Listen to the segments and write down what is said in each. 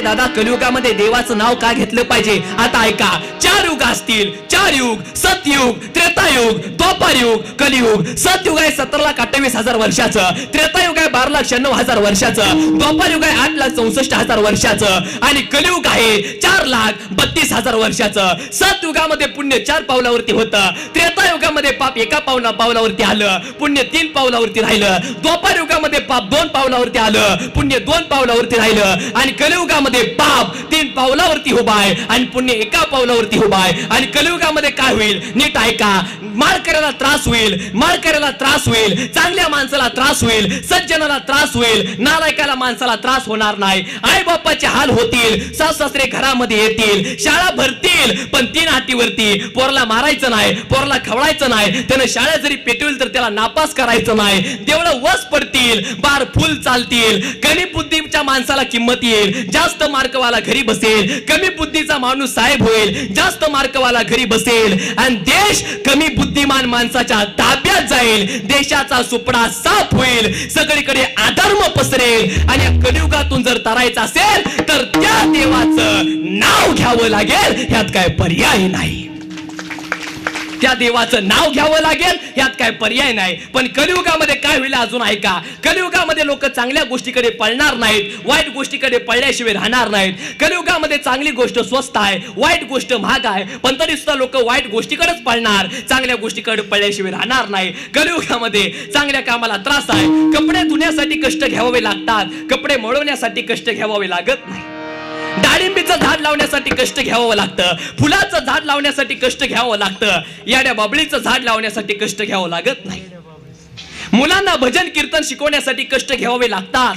दादा कलियुगामध्ये देवाचं नाव का घेतलं पाहिजे? आता ऐका चार युग असतील. द्वारयुग सतयुग त्रेतायुग द्वापारयुग कलियुग. सतयुग आहे सत्तर लाख अठ्ठावीस हजार वर्षाचं त्रेतायुग आहे बारा लाख शहाण्णव हजार वर्षाचं द्वापारयुग आहे आठ लाख चौसष्ट हजार वर्षाचं आणि कलियुग आहे चार लाख बत्तीस हजार वर्षाचं. सतयुगामध्ये पुण्य चार पावलावरती होतं त्रेतायुगामध्ये पाप एका पावला पावलावरती आलं पुण्य तीन पावलावरती राहिलं द्वापारयुगामध्ये पाप दोन पावलावरती आलं पुण्य दोन पावलावरती राहिलं आणि कलियुगामध्ये पाप तीन पावलावरती उभा आहे आणि पुण्य एका पावलावरती उभा आहे आणि कलियुगामध्ये काय होईल? नीट ऐका. मार करायला त्रास होईल. मार करायला त्रास होईल. चांगल्या माणसाला त्रास होईल. सज्जनाला त्रास होईल. नालायकाला माणसाला त्रास होणार नाही. आई बाप्पाचे हाल होतील. सासरे घरामध्ये येतील. शाळा भरतील. पण तीन हातीवरती पोरला मारायचं नाही पोरला खवळायचं नाही त्यानं शाळा जरी पेटवेल तर त्याला नापास करायचं नाही. देवळं वस पडतील बार फुल चालतील कमी बुद्धीच्या माणसाला किंमत येईल जास्त मार्कवाला घरी बसेल कमी बुद्धीचा माणूस साहेब होईल जास्त मार्कवाला घरी बसेल आणि देश कमी बुद्धिमान माणसाच्या ताब्यात जाईल देशाचा सुपडा साफ होईल सगळीकडे अधर्म पसरेल आणि कलियुगातून जर तरायचं असेल तर त्या देवाचं नाव घ्यावं लागेल ह्यात काय पर्याय नाही. त्या देवाचं नाव घ्यावं लागेल यात काय पर्याय नाही. पण कलियुगामध्ये काय होईल अजून ऐका. कलियुगामध्ये लोक चांगल्या गोष्टीकडे पळणार नाहीत वाईट गोष्टीकडे पळल्याशिवाय राहणार नाहीत. कलियुगामध्ये चांगली गोष्ट स्वस्त आहे वाईट गोष्ट महाग आहे पण तरी सुद्धा लोक वाईट गोष्टीकडेच पळणार. चांगल्या गोष्टीकडे पळल्याशिवाय राहणार नाही. कलियुगामध्ये चांगल्या कामाला त्रास आहे. कपडे धुण्यासाठी कष्ट घ्यावे लागतात. कपडे मळवण्यासाठी कष्ट घ्यावे लागत नाही. डाळिंबीचं झाड लावण्यासाठी कष्ट घ्यावं लागतं. फुलाचं झाड लावण्यासाठी कष्ट घ्यावं लागतं. याड्या बाबळीचं झाड लावण्यासाठी कष्ट घ्यावं लागत नाही. मुलांना भजन कीर्तन शिकवण्यासाठी कष्ट घ्यावे लागतात.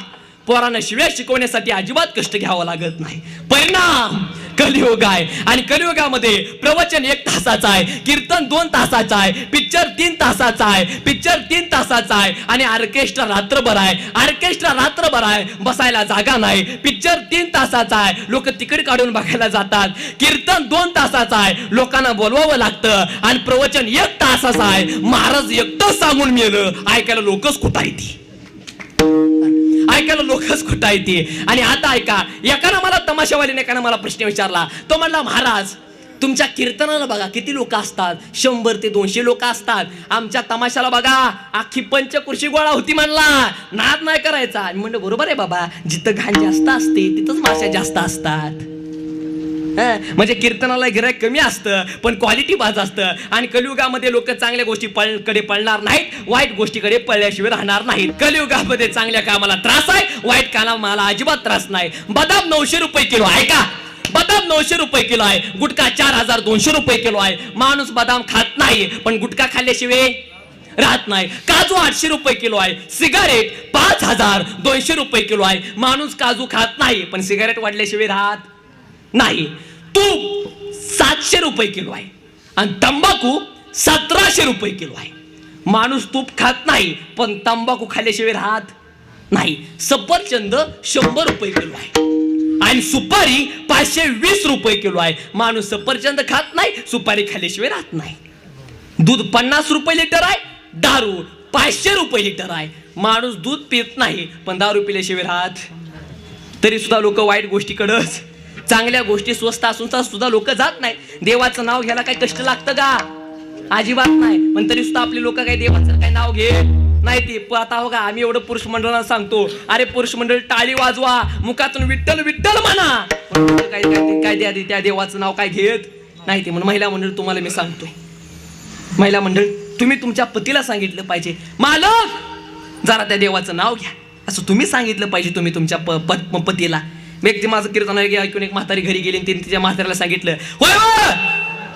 पोरांना शिव्या शिकवण्यासाठी अजिबात कष्ट घ्यावं लागत नाही. परिणाम! कलियुग आहे. आणि कलियुगामध्ये प्रवचन एक तासाचं आहे कीर्तन दोन तासाचं आहे पिक्चर तीन तासाचा आहे पिक्चर तीन तासाचा आहे आणि ऑर्केस्ट्रा रात्रभर आहे. ऑर्केस्ट्रा रात्रभर आहे बसायला जागा नाही. पिक्चर तीन तासाचा आहे. लोक तिकीट काढून बघायला जातात. कीर्तन दोन तासाचं आहे. लोकांना बोलवावं लागतं. आणि प्रवचन एक तासाचं आहे. महाराज एकटंच सांगून मेलं. ऐकायला लोकच कुठं येते ऐकायला लोकच कुठं येते आणि आता ऐका एकानं मला तमाशावालीने एकानं मला प्रश्न विचारला. तो म्हणला महाराज तुमच्या कीर्तनाला बघा किती लोक असतात? शंभर ते दोनशे लोक असतात. आमच्या तमाशाला बघा अख्खी पंचकुर्शी गोळा होती म्हणला. नाद नाही करायचा. आणि म्हणलं बरोबर आहे बाबा जिथं घाण जास्त असते तिथंच माश्या जास्त असतात. म्हणजे कीर्तनाला गिरायक कमी असतं पण क्वालिटी बाज असतं. आणि कलियुगामध्ये लोक चांगल्या गोष्टी पळकडे पळणार नाहीत वाईट गोष्टीकडे पळल्याशिवाय राहणार नाहीत. कलियुगामध्ये चांगल्या कामाला त्रास आहे वाईट कामाला अजिबात त्रास नाही. बदाम नऊशे रुपये किलो आहे का? बदाम नऊशे रुपये किलो आहे गुटखा चार हजार दोनशे रुपये किलो आहे. माणूस बदाम खात नाही पण गुटखा खाल्ल्याशिवाय राहत नाही. काजू आठशे रुपये किलो आहे सिगारेट पाच हजार दोनशे रुपये किलो आहे. माणूस काजू खात नाही पण सिगारेट वाढल्याशिवाय राहत नाही. तूप सातशे रुपये किलो आहे. आणि तंबाखू सतराशे रुपये किलो आहे. माणूस तूप खात नाही पण तंबाखू खाल्ल्याशिवाय राहत नाही. सफरचंद शंभर रुपये किलो आहे. आणि सुपारी पाचशे वीस रुपये किलो आहे. माणूस सफरचंद खात नाही सुपारी खाल्ल्याशिवाय राहत नाही. दूध पन्नास रुपये लिटर आहे दारू पाचशे रुपये लिटर आहे. माणूस दूध पित नाही पण दारू पिल्याशिवाय राहत. तरी सुद्धा लोक वाईट गोष्टीकडंच चांगल्या गोष्टी स्वस्त असून सुद्धा लोक जात नाही देवाचं नाव घ्यायला काही कष्ट लागतं का? अजिबात नाही. पण तरी सुद्धा आपली लोक काही देवाचं काही नाव घे नाही ते. आता हो का आम्ही एवढं पुरुष मंडळाला सांगतो अरे पुरुष मंडळ टाळी वाजवा मुखातून विठ्ठल विठ्ठल म्हणा. काय काय द्या त्या देवाचं नाव काय घेत नाही ते. म्हणून महिला मंडळ तुम्हाला मी सांगतो महिला मंडळ तुम्ही तुमच्या पतीला सांगितलं पाहिजे. मालक जरा त्या देवाचं नाव घ्या. असं तुम्ही सांगितलं पाहिजे तुम्ही तुमच्या प- प- पतीला. मी एक ते माझं कीर्तन ऐकून एक म्हातारी घरी गेली तिने तिच्या म्हाताऱ्याला सांगितलं होय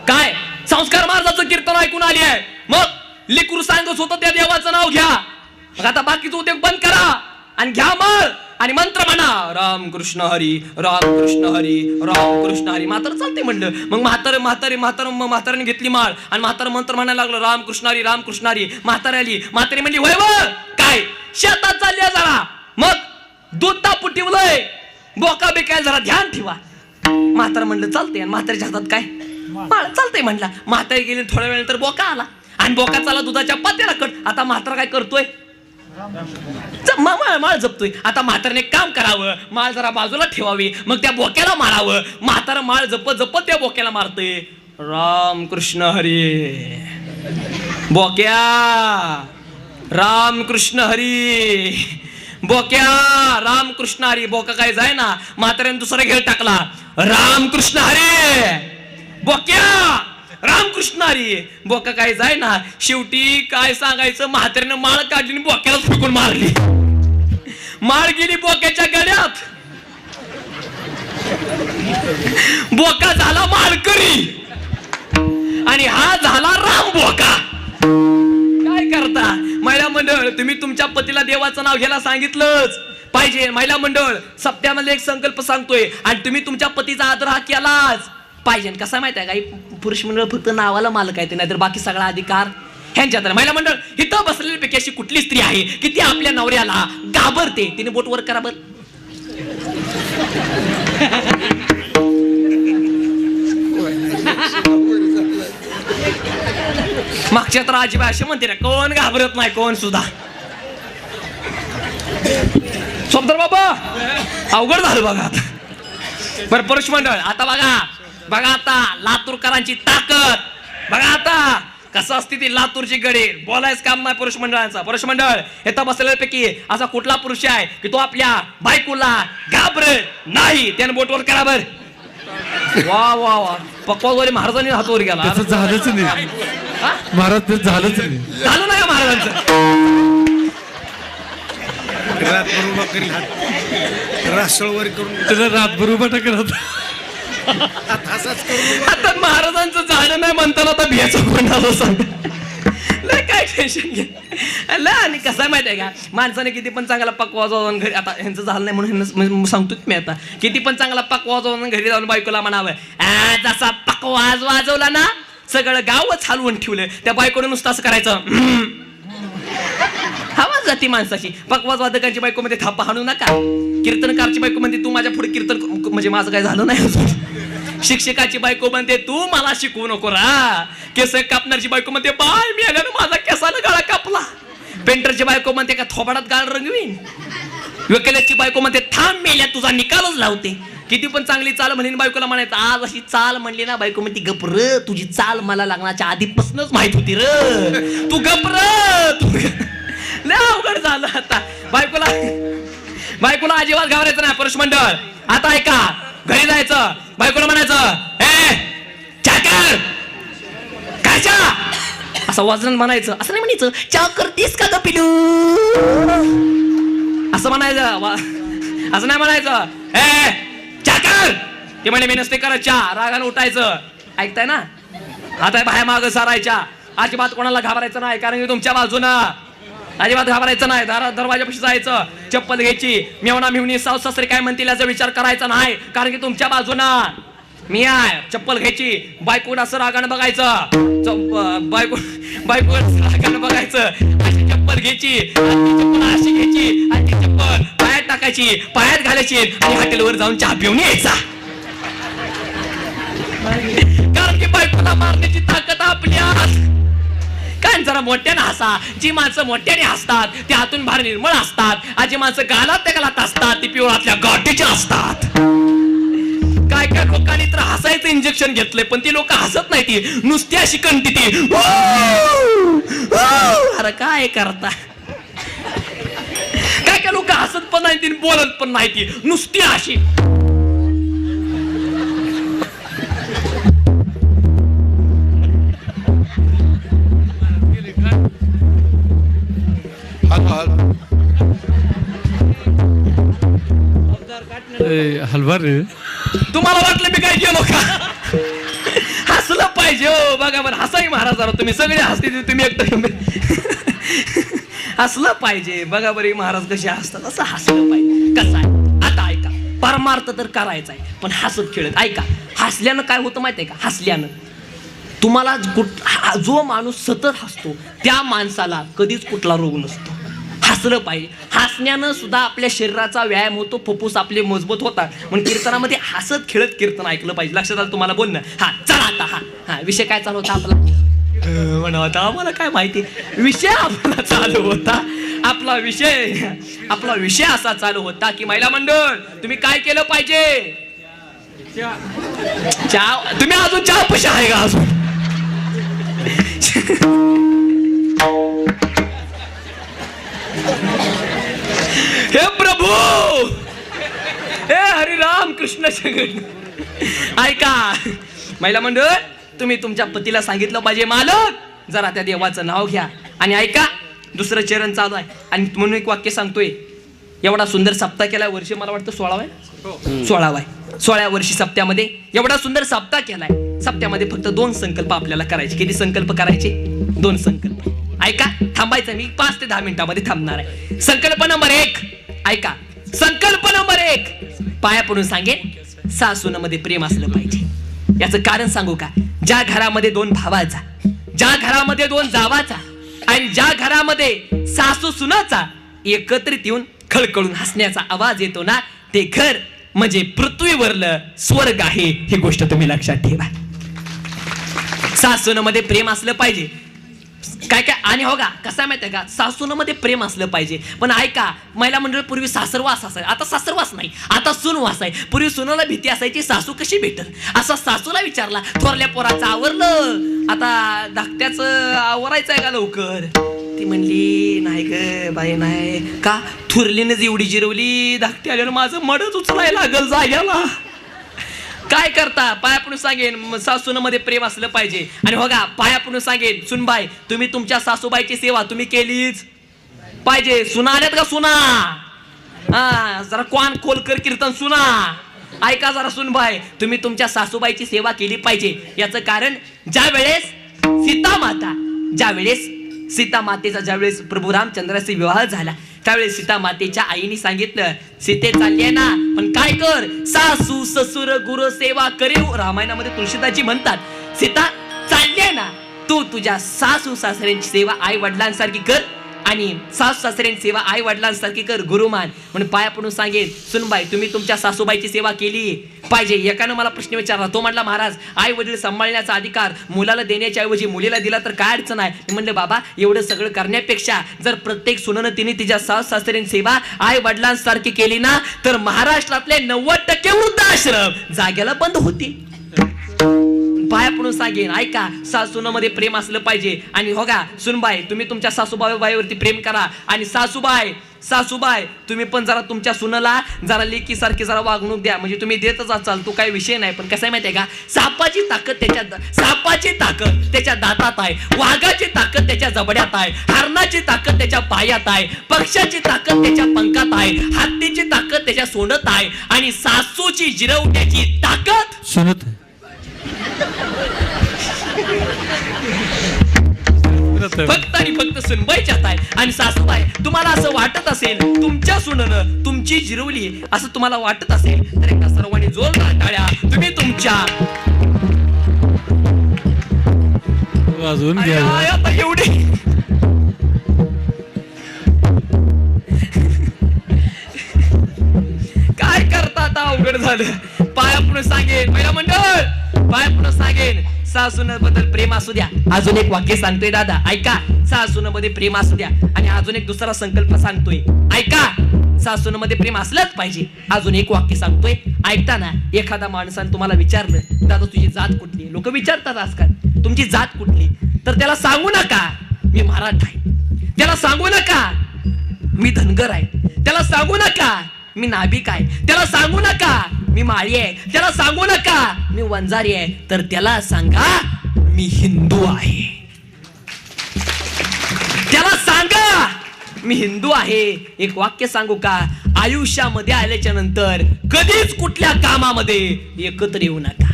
काय? संस्कार महाराजाचं कीर्तन ऐकून आली आहे. मग लिकरू सांगत होतं त्या देवाचं नाव घ्या. मग आता बाकीचं उद्योग बंद करा आणि घ्या मग आणि मंत्र म्हणा राम कृष्ण हरी राम कृष्ण हरी राम कृष्ण हरी. म्हातारं चालते म्हणलं. मग म्हातारे म्हातारे म्हातार म्हाताऱ्याने घेतली माळ आणि म्हातारं मंत्र म्हणायला लागलं राम कृष्ण हरी राम कृष्ण हरी. म्हातारी आली. म्हातारी म्हणली होय व! काय? शेतात चालली जरा. मग दूध तापू ठेवलंय. बोका बिकायला जरा ध्यान ठेवा. म्हातारं म्हणलं चालते आणि म्हाताऱ्याच्या हातात काय? माळ. चालतंय म्हणला. म्हातारी गेली थोड्या वेळानंतर बोका आला. आणि बोका चाला दुधाच्या पात्याला कट. आता म्हातारा काय करतोय? माळ माळ जपतोय. आता म्हातारने काम करावं. माळ जरा बाजूला ठेवावी. मग त्या बोक्याला मारावं. म्हातारा माळ जपत जपत त्या बोक्याला मारतोय. राम कृष्ण हरी. बोक्या. राम कृष्ण हरी. बोक्या रामकृष्ण हरी बोका काय जाय ना म्हाताऱ्याने दुसरा घेर टाकला. रामकृष्ण हरे! बोक्या रामकृष्ण हरी! बोका काय जाय ना शेवटी काय सांगायचं म्हाताऱ्यानं माळ काढली बोक्याला फेकून मारली. माळ गेली बोक्याच्या गड्यात बोका झाला माळकरी. आणि हा झाला राम बोका. महिला मंडळ तुम्ही तुमच्या पतीला देवाचं नाव घ्यायला सांगितलंच. पाहिजे. महिला मंडळ सप्त्यामध्ये एक संकल्प सांगतोय आणि तुम्ही तुमच्या पतीचा आदर हा केलाच. पाहिजे. कसं माहिती आहे काही पुरुष मंडळ फक्त नावाला मालक आहे ते नाहीतर बाकी सगळा अधिकार ह्यांच्यात महिला मंडळ इथं बसलेल्यापैकी अशी कुठली स्त्री आहे की ती आपल्या नवऱ्याला घाबरते? तिने बोट वर करा बर. मागच्या तर आजीबा असे म्हणते ना कोण घाबरत नाही कोण सुद्धा. सोमतर बाबा अवघड झालं बघा आता. बरं पुरुष मंडळ आता बघा बघा आता लातूरकरांची ताकद. बघा आता कसं असते ती लातूरची गडी. बोलायच काम नाही पुरुष मंडळांचा. पुरुष मंडळ येता बसलेल्यापैकी असा कुठला पुरुष आहे की तो आपल्या बायकोला घाबरत नाही? त्याने बोटवर करा बर. वा वा वा. पक्वाद्वारे महाराजांनी हातवर गेला. झालंच नाही. महाराज ते झालंच नाही. झालं नाही का महाराजांचं? रातभर उभा करील हात रासळवर करून. त्याला रातभर उभा करून आता महाराजांचं झालं नाही म्हणताना आता भियाचं कोणाला सांग. लय काय टेन्शन घे. लय आणि कसं आहे माहिती आहे का? माणसाने किती पण चांगला पक वाजवून घरी आता ह्यांचं झालं नाही म्हणून ह्यांना म्हणजे सांगतो मी आता. किती पण चांगला पक वाजवून घरी जाऊन बायकोला म्हणावं "आ, जसा पक वाज वाजवला ना सगळं गावच हलवून ठेवलं त्या बायकोने नुसतं असं करायचं "हम्म." जाते जाती माणसाची. पकवाज वादकांची बायको मध्ये थापा हाणू नका. कीर्तनकारची बायको म्हणते तू माझ्या पुढे कीर्तन म्हणजे माझं काय झालं नाही अजून. शिक्षकाची बायको म्हणते तू मला शिकवू नको रा. केस कापणारची बायको म्हणते बाय मी आल्यानं माझा केसानं गळा कापला. पेंटरची बायको म्हणते का थोबाडात गाळ रंगवीन? वकिलाची बायको म्हणते थांब मेल्या तुझा निकालच लावते. किती पण चांगली चाल म्हणली बायकोला म्हणायचं आज अशी चाल म्हणली ना बायको म्हणती गप्र तुझी चाल मला लग्नाच्या आधीपासूनच माहीत होती र. तू गप्र तू लय अवघड झालं आता. बायकोला बायकोला अजिबात घाबरायचं नाही पुरुष मंडळ. आता ऐका घरी जायचं. बायकोला म्हणायचं ए चाकर काय असं वजन म्हणायचं. असं नाही म्हणायचं चहा करतीस का ग पिलू असं म्हणायचं वा- असं नाही म्हणायचं ए कर ते म्हणे मी नसते करत चहा. रागानं उठायचं. ऐकताय ना? आता बाहेर माग सारायच्या. अजिबात कोणाला घाबरायचं नाही कारण की तुमच्या बाजूनं. अजिबात घाबरायचं नाही. दारा दरवाजापाशी जायचं. चप्पल घ्यायची. मेवणा मिवणी साऊ सासरे काय म्हणतील याचा विचार करायचा नाही कारण की तुमच्या बाजूनं. मी आहे. चप्पल घ्यायची. बायकोला असं रागानं बघायचं. बायको बायको रागानं बघायचं. अशी चप्पल घ्यायची. चप्पल अशी घ्यायची. आणि चप्पल टाकायची पायात घालायची आणि हॉटेलवर जाऊन चहा पिऊन यायचा. कारण की बायकोला मारण्याची ताकद आपली कारण जरा मोठ्याने हसा. जी माणसं मोठ्याने हसतात ती हातून भार निर्मळ असतात. आणि जी माणसं गालात त्या गालात असतात ती पिवळातल्या गाठीच्या असतात. काय काय लोकांनी तर हसायचं इंजेक्शन घेतलंय पण ती लोक हसत नाही ती नुसती अशी कंटी ती अरे काय करता? ती बोलत पण नाही ती. नुसती अशी. हलवा रे. तुम्हाला वाटलं मी काय गेलो का? हसलं पाहिजे हो. बघा बरं हसाई महाराज जरा तुम्ही सगळे हसते तुम्ही एकटं. हसलं पाहिजे. बघा बरे महाराज कसे हसतात. असं हसलं पाहिजे. कसं आहे? आता ऐका. परमार्थ तर करायचा आहे पण हसत खेळत. ऐका हसल्यानं काय होतं माहिती आहे का? हसल्यानं. तुम्हाला कुठ जो माणूस सतत हसतो त्या माणसाला कधीच कुठला रोग नसतो. हसलं पाहिजे. हसण्यानं सुद्धा आपल्या शरीराचा व्यायाम होतो फुफ्फुस आपले मजबूत होतात. म्हणून कीर्तनामध्ये हसत खेळत कीर्तन ऐकलं पाहिजे. लक्षात आलं तुम्हाला बोल ना हा चला आता हा. हा विषय काय चालू होता आपला? म्हणा होता आम्हाला काय माहिती? विषय आपला चालू होता. आपला विषय आपला विषय असा चालू होता की महिला मंडळ तुम्ही काय केलं पाहिजे? चहा तुम्ही अजून चहा पशी आहे का अजून? हे प्रभू! हे हरिराम कृष्ण जगन ऐका महिला मंडळ तुम्ही तुमच्या पतीला सांगितलं पाहिजे मालक! जरा त्या देवाचं नाव घ्या. आणि ऐका दुसरं चरण चालू आहे. आणि म्हणून एक वाक्य सांगतोय. एवढा सुंदर सप्ताह केलाय वर्ष मला वाटतं सोळावा आहे? सोळावा आहे. सोळा वर्षी सप्त्यामध्ये एवढा सुंदर सप्ताह केलाय. सप्त्यामध्ये फक्त दोन संकल्प आपल्याला करायचे. किती संकल्प करायचे? दोन संकल्प. ऐका थांबायचं मी पाच ते दहा मिनिटामध्ये थांबणार आहे. संकल्प नंबर एक. ऐका संकल्प नंबर एक. पाया पडून सांगेन सासूनमध्ये प्रेम असलं पाहिजे. याचं कारण सांगू का? ज्या घरामध्ये दोन भावाचा ज्या घरामध्ये दोन जावाचा आणि ज्या घरामध्ये सासू सुनाचा एकत्रित येऊन खळखळून हसण्याचा आवाज येतो ना ते घर म्हणजे पृथ्वीवरलं स्वर्ग आहे ही गोष्ट तुम्ही लक्षात ठेवा. सासूनमध्ये प्रेम असलं पाहिजे काय काय आणि हो का कसं आहे माहितीये का? सासूनमध्ये प्रेम असलं पाहिजे. पण ऐका महिला मंडळ पूर्वी सासरवास असाय आता सासरवास नाही. आता सुनवास आहे. पूर्वी सुनाला भीती असायची सासू कशी भेटल? असा सासूला विचारला थोरल्या पोराचं आवरलं. आता धाकट्याचं आवरायचं आहे का लवकर? ती म्हणली नाही ग बाई नाही. का? थुरलीनं एवढी जिरवली धाकटी आल्यावर माझं मडच उचलायला लागल जाग्याला. काय करता? पाया पडून सांगेन सासून मध्ये प्रेम असलं पाहिजे. आणि हो पाया पडून सांगेन सुनबाई तुम्ही तुमच्या सासूबाईची सेवा तुम्ही केलीच पाहिजे. सुना आल्यात का सुना? हा जरा कोण खोलकर कीर्तन सुना. ऐका जरा सुनबाई तुम्ही तुमच्या सासूबाईची सेवा केली पाहिजे. याचं कारण ज्या वेळेस सीता माता ज्या वेळेस सीता मातेचा ज्यावेळेस प्रभू रामचंद्राशी विवाह झाला त्यावेळेस सीता मातेच्या आईने सांगितलं सीते चालली ना पण काय कर? सासू ससुर गुरु सेवा करेव. रामायणामध्ये तुळशीदाजी म्हणतात सीता चालली ना. तू तुझ्या सासू सासऱ्यांची सेवा आई वडिलांसारखी कर. आणि सास सासऱ्यांची सेवा आई वडिलांसारखी कर गुरुमान. म्हणून पाया पडून सांगेन सुनबाई तुम्ही तुमच्या सासूबाईची सेवा केली. पाहिजे. एकानं मला प्रश्न विचारला. तो म्हटला महाराज आई वडील सांभाळण्याचा अधिकार मुलाला देण्याच्या ऐवजी मुलीला दिला तर काय अडचण आहे? मी म्हणलं बाबा एवढं सगळं करण्यापेक्षा जर प्रत्येक सुनानं तिने तिच्या सास सासऱ्यांची सेवा आई वडिलांसारखी केली ना तर महाराष्ट्रातले नव्वद टक्के वृद्धाश्रम जागेला बंद होतील. पाया पडून सांगेन. ऐका सासूनामध्ये प्रेम असलं पाहिजे. आणि हो का सुनबाई तुम्ही तुमच्या सासूबाई बाईवरती प्रेम करा. आणि सासूबाई सासूबाई तुम्ही पण जरा तुमच्या सुनाला जरा लेकीसारखी जरा वागणूक द्या. म्हणजे तुम्ही देतच असाल तो काही विषय नाही. पण कसं आहे माहितीये का सापाची ताकद त्याच्या सापाची ताकद त्याच्या दातात आहे. वाघाची ताकद त्याच्या जबड्यात आहे. हरणाची ताकद त्याच्या पायात आहे. पक्षाची ताकद त्याच्या पंखात आहे. हत्तीची ताकद त्याच्या सोनत आहे. आणि सासूची जिरवण्याची ताकद सुनत. फक्त आणि फक्त सुनबाईच्यात आहे आणि सासूबाई तुम्हाला असं वाटत असेल तुमच्या सुननं तुमची जिरवली असं तुम्हाला वाटत असेल तर एकदा सर्वांनी जोरदार टाळ्या तुम्ही तुमच्या. वाजवून अरे घ्या. आय, आता एवढी. काय करता आता? अवघड झालं. पाया पुढे सांगेन पहिला मंडळ पाया पुढे सांगेन. सासून बद्दल प्रेम असू द्या. अजून एक वाक्य सांगतोय दादा. ऐका. सासून मध्ये प्रेम असू द्या. आणि अजून एक दुसरा संकल्प सांगतोय. ऐका. सासून मध्ये प्रेम असलंच पाहिजे. अजून एक वाक्य सांगतोय. ऐकताना एखादा माणसानं तुम्हाला विचारलं दादा तुझी जात कुठली लोक विचारतात आजकाल तुमची जात कुठली तर त्याला सांगू नका. मी मराठा आहे. त्याला सांगू नका. मी धनगर आहे. त्याला सांगू नका. मी नाभिक आहे. त्याला सांगू नका. मी माळी आहे. त्याला सांगू नका. मी वंजारी आहे. तर त्याला सांगा मी हिंदू आहे. त्याला सांगा मी हिंदू आहे. एक वाक्य सांगू का? आयुष्यामध्ये आल्याच्यानंतर कधीच कुठल्या कामामध्ये एकत्र येऊ नका.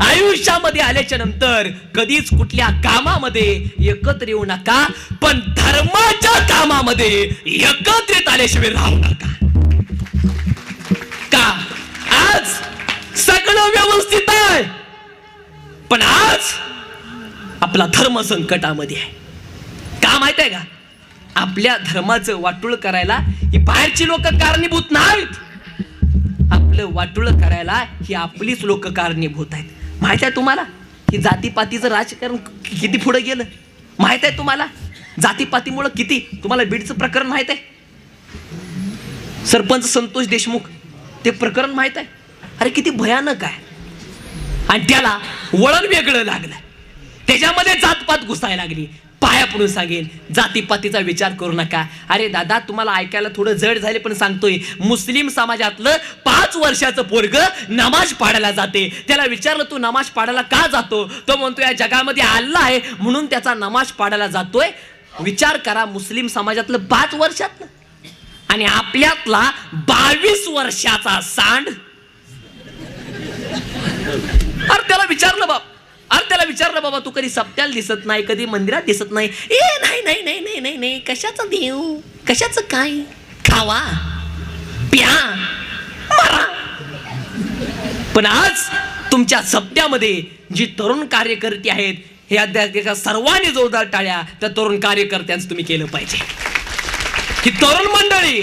आयुष्यामध्ये आल्याच्यानंतर कधीच कुठल्या कामामध्ये एकत्र येऊ नका. पण धर्माच्या कामामध्ये एकत्रित आल्याशिवाय राहू नका. आज सगळं व्यवस्थित आहे. पण आज आपला धर्म संकटामध्ये आहे. का माहीत आहे का? आपल्या धर्माचं वाटूळ करायला ही बाहेरची लोक कारणीभूत नाहीत. आपलं वाटूळ करायला ही आपलीच लोक कारणीभूत आहेत. माहीत आहे तुम्हाला? ही जातीपातीचं राजकारण किती पुढे गेलं? माहीत आहे तुम्हाला? जातीपातीमुळं किती? तुम्हाला बीडचं प्रकरण माहीत आहे सरपंच संतोष देशमुख ते प्रकरण माहीत आहे अरे किती भयानक आहे. आणि त्याला वळण वेगळं लागलं त्याच्यामध्ये जातपात घुसायला लागली. पाया पडून सांगेन. जातीपातीचा विचार करू नका. अरे दादा तुम्हाला ऐकायला थोडं जड झाले पण सांगतोय. मुस्लिम समाजातलं पाच वर्षाचं पोरग नमाज पाडायला जाते. त्याला विचारलं तू नमाज पाडायला का जातो? तो म्हणतो या जगामध्ये आल्ला आहे म्हणून त्याचा नमाज पाडायला जातोय. विचार करा मुस्लिम समाजातलं पाच वर्षातलं. आणि आपल्यातला बावीस वर्षाचा सांड अरे त्याला विचारलं बाप. अरे त्याला विचारलं बाबा तू कधी सप्त्याला दिसत नाही कधी मंदिरात दिसत नाही? ए नाही नाही नाही नाही नाही नाही. कशाचं देव? कशाचं काय? खावा प्या मरा. पण आज तुमच्या सप्त्यामध्ये जी तरुण कार्यकर्ते आहेत हे अध्यात्मिक सर्वांनी जोरदार टाळ्या त्या तरुण कार्यकर्त्यांचं तुम्ही केलं पाहिजे. ही तरुण मंडळी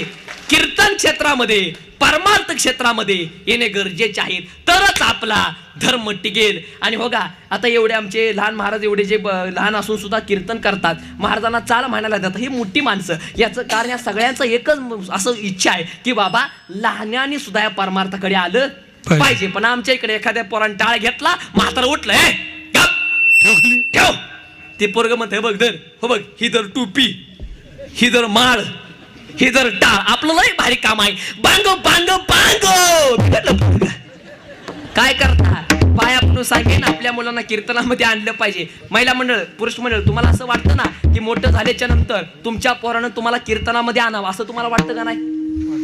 कीर्तन क्षेत्रामध्ये परमार्थ क्षेत्रामध्ये येणे गरजेचे आहेत तरच आपला धर्म टिकेल. आणि हो का आता एवढे आमचे लहान महाराज एवढे जे लहान असून सुद्धा कीर्तन करतात. महाराजांना चाल म्हणायला जातात. ही मोठी माणसं. याचं कारण या सगळ्यांचं एकच असं इच्छा आहे की बाबा लहान्याने सुद्धा या परमार्थाकडे आलं पाहिजे. पण आमच्या इकडे एखाद्या पोरान टाळ घेतला म्हातारा उठलंय ठेव. ते पोरग म्हणते बघ धर. हो बघ ही धर टोपी ही धर माळ ही जर टाळ आपलं लय भारी काम आहे. बांगो बांगो बांगो! काय करता पाया सांगेन आपल्या मुलांना कीर्तनामध्ये आणलं पाहिजे. महिला मंडळ पुरुष मंडळ तुम्हाला असं वाटतं ना की मोठं झाल्याच्यानंतर तुमच्या पोरानं तुम्हाला कीर्तनामध्ये आणावं असं तुम्हाला वाटतं का नाही?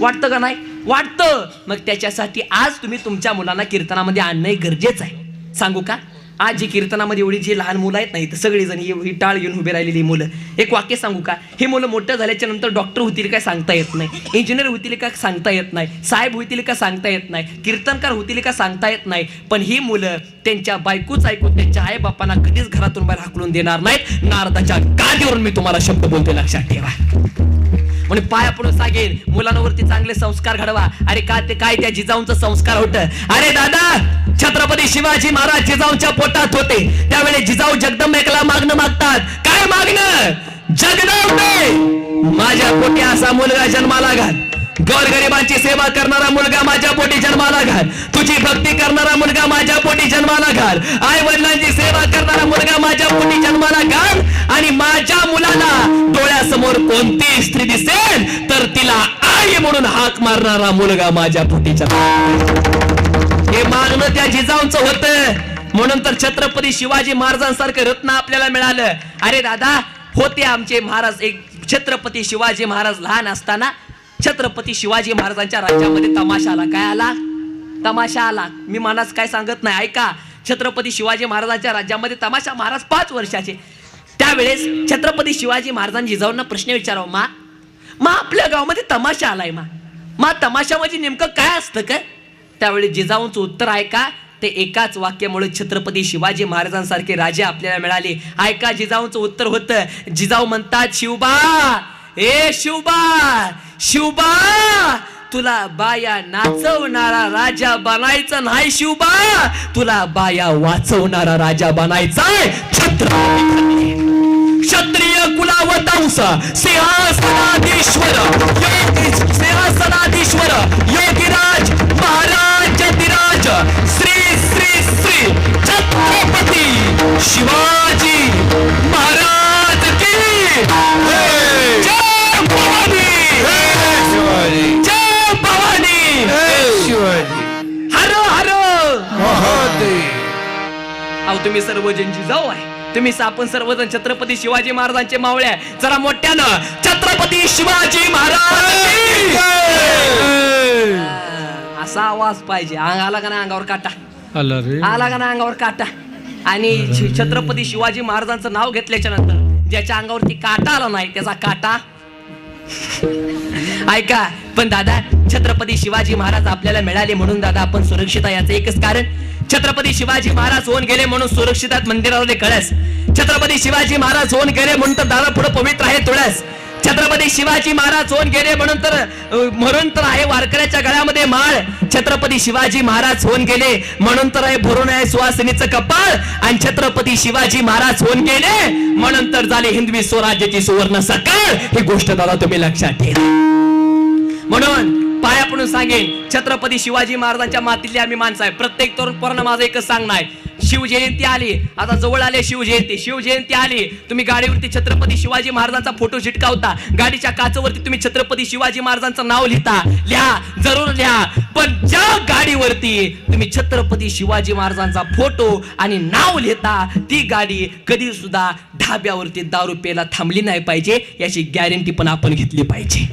वाटतं का नाही? वाटतं! मग त्याच्यासाठी आज तुम्ही तुमच्या मुलांना कीर्तनामध्ये आणणं गरजेचं आहे. सांगू का? आज जी कीर्तनामध्ये एवढी जी लहान मुलं आहेत नाही तर सगळेजण ही ही टाळ घेऊन उभे राहिलेली मुलं. एक वाक्य सांगू का? हे मुलं मोठं झाल्याच्यानंतर डॉक्टर होतील काय सांगता येत नाही. इंजिनियर होतील का सांगता येत नाही. साहेब होतील का सांगता येत नाही. कीर्तनकार होतील का सांगता येत नाही. पण ही मुलं त्यांच्या बायकोच ऐकून त्यांच्या आई बापांना कधीच घरातून बाहेर हाकलून देणार नाहीत. नारदाच्या गादीवरून मी तुम्हाला शब्द बोलते लक्षात ठेवा. म्हणून पाया पडून सांगेन मुलांवरती चांगले संस्कार घडवा. अरे काय ते काय त्या जिजाऊंचा संस्कार होत? अरे दादा छत्रपती शिवाजी महाराज जिजाऊंच्या पोटात होते. त्यावेळी जिजाऊ जगदंबेकला मागणं मागतात. काय मागणं? जगदंबे! माझ्या पोटी असा मुलगा जन्माला घाल. गोरगरिबांची सेवा करणारा मुलगा माझ्या पोटी जन्माला घाल. तुझी भक्ती करणारा मुलगा माझ्या पोटी जन्माला घाल. आई वडिलांची सेवा करणारा मुलगा माझ्या पोटी जन्माला घाल. आणि माझ्या मुलाला डोळ्यासमोर कोणती स्त्री दिसेल तर तिला आई म्हणून हाक मारणारा मुलगा माझ्या पोटी हे मागणं त्या जिजाऊंच होत. म्हणून तर छत्रपती शिवाजी महाराजांसारखं रत्न आपल्याला मिळालं. अरे दादा होते आमचे महाराज. एक छत्रपती शिवाजी महाराज लहान असताना छत्रपती शिवाजी महाराजांच्या राज्यामध्ये तमाशा आला. काय आला? तमाशा आला. मी मनास काय सांगत नाही. ऐका छत्रपती शिवाजी महाराजांच्या राज्यामध्ये तमाशा महाराज पाच वर्षाचे. त्यावेळेस छत्रपती शिवाजी महाराजांनी जिजाऊंना प्रश्न विचारावा मा मा आपल्या गावामध्ये तमाशा आलाय मा. मा तमाशा म्हणजे नेमकं काय असतं काय? त्यावेळी जिजाऊंचं उत्तर ऐका ते एकाच वाक्यामुळे छत्रपती शिवाजी महाराजांसारखे राजे आपल्याला मिळाले. ऐका जिजाऊंचं उत्तर होतं जिजाऊ म्हणतात शिवबा ए शिवबा शिवबा तुला बाया नाचवणारा राजा बनायचा नाही शिवबा. तुला बाया वाचवणारा राजा बनायचाय छत्रपती क्षत्रिय कुलावतांस सिंहासनाधीश्वर सिंहासनाधीश्वर योगीराज महाराज जतिराज श्री श्री श्री छत्रपती शिवाजी महाराज की जय. भवानी जय भवानी. हर हर. अहो तुम्ही सर्वजण जिजाऊ आहे. तुम्ही आपण सर्वजण छत्रपती शिवाजी महाराजांचे मावळे आहे. जरा मोठ्यानं छत्रपती शिवाजी महाराज की जय! असा आवाज पाहिजे. अंग आला का ना अंगावर काटा? आला का ना अंगावर काटा? आणि छत्रपती शिवाजी महाराजांचं नाव घेतल्याच्या नंतर ज्याच्या अंगावरती काटा आला नाही त्याचा काटा ऐका पण दादा छत्रपती शिवाजी महाराज आपल्याला मिळाले म्हणून दादा आपण सुरक्षित आहे याचं एकच कारण छत्रपती शिवाजी महाराज होऊन गेले म्हणून सुरक्षित आहेत मंदिरावरले कळस. छत्रपती शिवाजी महाराज होऊन गेले म्हणून तर दादा पुढे पवित्र आहे तुळस. छत्रपती शिवाजी महाराज होऊन गेले म्हणून तर म्हणून तर आहे वारकऱ्याच्या गळ्यामध्ये माळ. छत्रपती शिवाजी महाराज होऊन गेले म्हणून तर आहे भरून आहे सुवासिनीचं कपाळ. आणि छत्रपती शिवाजी महाराज होऊन गेले म्हणून तर झाले हिंदवी स्वराज्याची सुवर्ण सकाळ. ही गोष्ट दादा तुम्ही लक्षात ठेवा. म्हणून पाया पडून सांगेन छत्रपती शिवाजी महाराजांच्या मातीतले आम्ही माणसं आहे. प्रत्येक तरुण पोरांना माझं एकच सांगणं आहे. शिवजयंती आली. आता जवळ आले शिवजयंती. शिवजयंती आली. तुम्ही गाडीवरती छत्रपती शिवाजी महाराजांचा फोटो चिटकावता. गाडीच्या काचवरती तुम्ही छत्रपती शिवाजी महाराजांचं नाव लिहिता. लिहा. जरूर लिहा. पण ज्या गाडीवरती तुम्ही छत्रपती शिवाजी महाराजांचा फोटो आणि नाव लिहिता ती गाडी कधी सुद्धा ढाब्यावरती दारू पेला थांबली नाही पाहिजे. याची गॅरंटी पण आपण घेतली पाहिजे.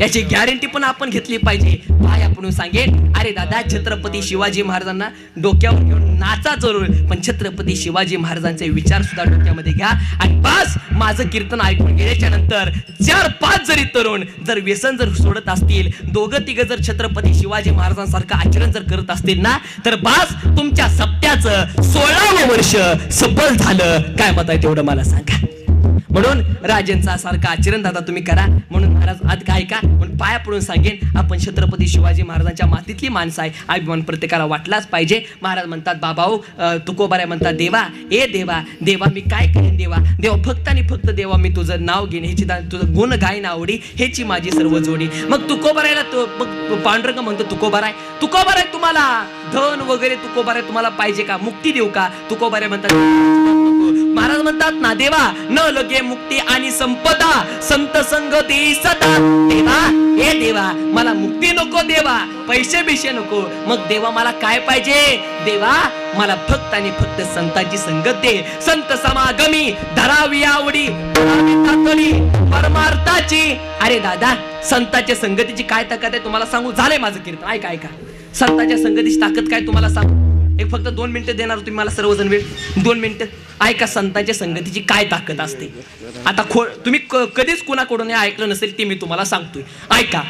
याची गॅरंटी पण आपण घेतली पाहिजे. पाय आपण सांगेन. अरे दादा छत्रपती शिवाजी महाराजांना डोक्यावर घेऊन नाचा जरूर. पण छत्रपती शिवाजी महाराजांचे विचार सुद्धा डोक्यामध्ये घ्या. आणि बस माझं कीर्तन ऐकून गेल्याच्यानंतर चार पाच जरी तरुण जर व्यसन जर सोडत असतील दोघं तिघं जर छत्रपती शिवाजी महाराजांसारखं आचरण जर करत असतील ना तर बस तुमच्या सप्त्याचं सोळावं वर्ष सफल झालं. काय मत आहे तेवढं मला सांगा. म्हणून राजेंचा सारखा आचरण दादा तुम्ही करा. म्हणून महाराज आज काय का म्हणून पाया पडून सांगेन आपण छत्रपती शिवाजी महाराजांच्या मातीतली माणसं आहे. अभिमान प्रत्येकाला वाटलाच पाहिजे. महाराज म्हणतात बाबाओ तुकोबाऱ्या म्हणतात देवा ए देवा देवा मी काय करेन देवा? देवा फक्त आणि फक्त देवा मी तुझं नाव घेईन ह्याची तुझं गुण गायन आवडी ह्याची माझी सर्व जोडी. मग तुकोबारायला तो मग पांडुरंग म्हणतो तुकोबाराय तुकोबाराय तुम्हाला? धन वगैरे तुकोबाराय तुम्हाला पाहिजे का? मुक्ती देऊ का? तुकोबाराय म्हणतात महाराज म्हणतात ना देवा न लगे मुक्ती आणि संपदा संत संग सदा. देवा हे देवा मला मुक्ती नको देवा पैसे बिशे नको. मग देवा मला काय पाहिजे? देवा मला फक्त आणि फक्त संतांची संगत दे. संत समागमी धरावी आवडी धरावी तातडी परमार्थाची. अरे दादा संतांच्या संगतीची काय ताकद आहे? तुम्हाला सांगू झालंय माझं कीर्तन. ऐका ऐका. संतांच्या संगतीची ताकद काय तुम्हाला सांगू? एक फक्त दोन मिनिटं देणार तुम्ही मला सर्वजण वेळ. दोन मिनिटं. ऐका संतांच्या संगतीची काय ताकद असते. आता खो तुम्ही कधीच कुणाकडून ऐकलं नसेल ते मी तुम्हाला सांगतोय. ऐका.